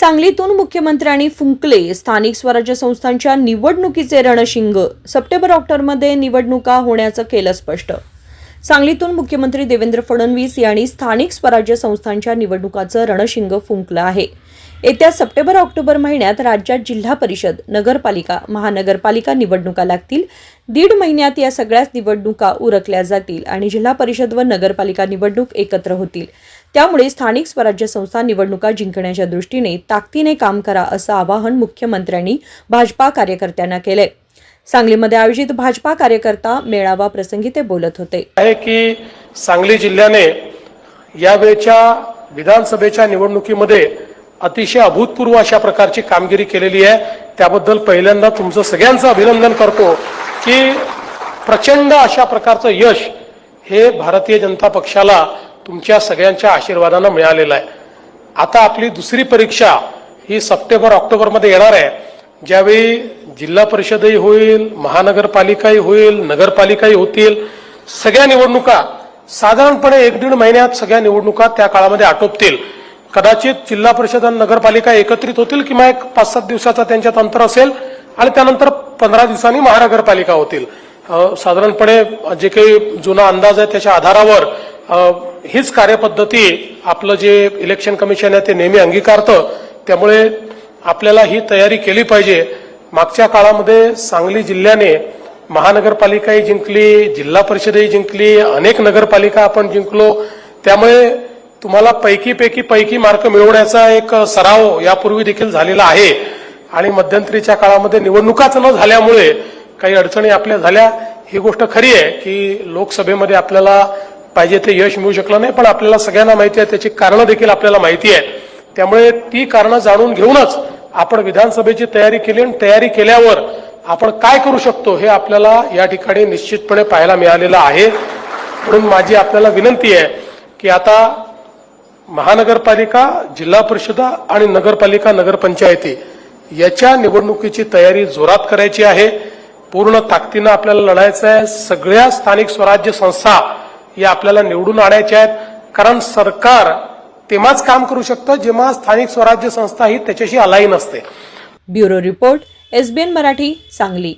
सांगलीतून मुख्यमंत्र्यांनी फुंकले. स्थानिक स्वराज्य संस्थांच्या निवडणुकीचे रणशिंग. सप्टेंबर ऑक्टोबरमध्ये निवडणुका होण्याचं केलं स्पष्ट. सांगलीतून मुख्यमंत्री देवेंद्र फडणवीस यांनी स्थानिक स्वराज्य संस्थांच्या निवडणुकाचं रणशिंग फुंकलं आहे. येत्या सप्टेंबर ऑक्टोबर महिन्यात राज्यात जिल्हा परिषद नगरपालिका महानगरपालिका निवडणुका लागतील. दीड महिन्यात या सगळ्याच निवडणुका उरकल्या जातील आणि जिल्हा परिषद व नगरपालिका निवडणूक एकत्र होतील. त्यामुळे स्थानिक स्वराज्य संस्था निवडणुका जिंकण्याच्या दृष्टीने ताकदीने काम करा असं आवाहन मुख्यमंत्र्यांनी भाजपा कार्यकर्त्यांना केलंय. सांगलीमध्ये आयोजित भाजपा कार्यकर्ता मेळावा प्रसंगी ते बोलत होते. की सांगली जिल्ह्याने यावेळच्या विधानसभेच्या निवडणुकीमध्ये अतिशय अभूतपूर्व अशा प्रकारची कामगिरी केलेली आहे. त्याबद्दल पहिल्यांदा तुमचं सगळ्यांचं अभिनंदन करतो की प्रचंड अशा प्रकारचं यश हे भारतीय जनता पक्षाला तुमच्या सगळ्यांच्या आशीर्वादानं मिळालेलं आहे. आता आपली दुसरी परीक्षा ही सप्टेंबर ऑक्टोबरमध्ये येणार आहे. ज्यावेळी जिल्हा परिषदही होईल महानगरपालिकाही होईल नगरपालिकाही होतील सगळ्या निवडणुका साधारणपणे एक दीड महिन्यात सगळ्या निवडणुका त्या काळामध्ये आटोपतील. कदाचित जिल्हा परिषद आणि नगरपालिका एकत्रित होतील किंवा एक पाच सात दिवसाचा त्यांच्यात अंतर असेल आणि त्यानंतर पंधरा दिवसांनी महानगरपालिका होतील. साधारणपणे जे काही जुना अंदाज आहे त्याच्या आधारावर हीच कार्यपद्धती आपलं जे इलेक्शन कमिशन आहे ते नेहमी अंगीकारतं. त्यामुळे आपल्याला ही तयारी केली पाहिजे. मागच्या काळामध्ये सांगली जिल्ह्याने महानगरपालिकाही जिंकली जिल्हा परिषदही जिंकली अनेक नगरपालिका आपण जिंकलो. त्यामुळे तुम्हाला पैकीपैकी पैकी मार्क मिळवण्याचा एक सराव यापूर्वी देखील झालेला आहे. आणि मध्यंतरीच्या काळामध्ये निवडणुकाच न झाल्यामुळे काही अडचणी आपल्या झाल्या. ही गोष्ट खरी आहे की लोकसभेमध्ये आपल्याला पाहिजे ते यश मिळू शकलं नाही पण आपल्याला सगळ्यांना माहिती आहे त्याची कारणं देखील आपल्याला माहिती आहे त्यामुळे ती कारणं जाणून घेऊनच आपण विधानसभेची तयारी केली आणि तयारी केल्यावर आपण काय करू शकतो हे आपल्याला या ठिकाणी निश्चितपणे पाहायला मिळालेलं आहे. म्हणून माझी आपल्याला विनंती आहे की आता महानगरपालिका जिल्हा परिषद आणि नगरपालिका नगरपंचायती याच्या निवडणुकीची तयारी जोरात करायची आहे. पूर्ण ताकदीनं आपल्याला लढायचं आहे. सगळ्या स्थानिक स्वराज्य संस्था या आपल्याला निवडून आणायच्या आहेत. कारण सरकार तेव्हाच काम करू शकतं जेव्हा स्थानिक स्वराज्य संस्था ही त्याच्याशी अलाईन असते. Bureau report SBN Marathi Sangli.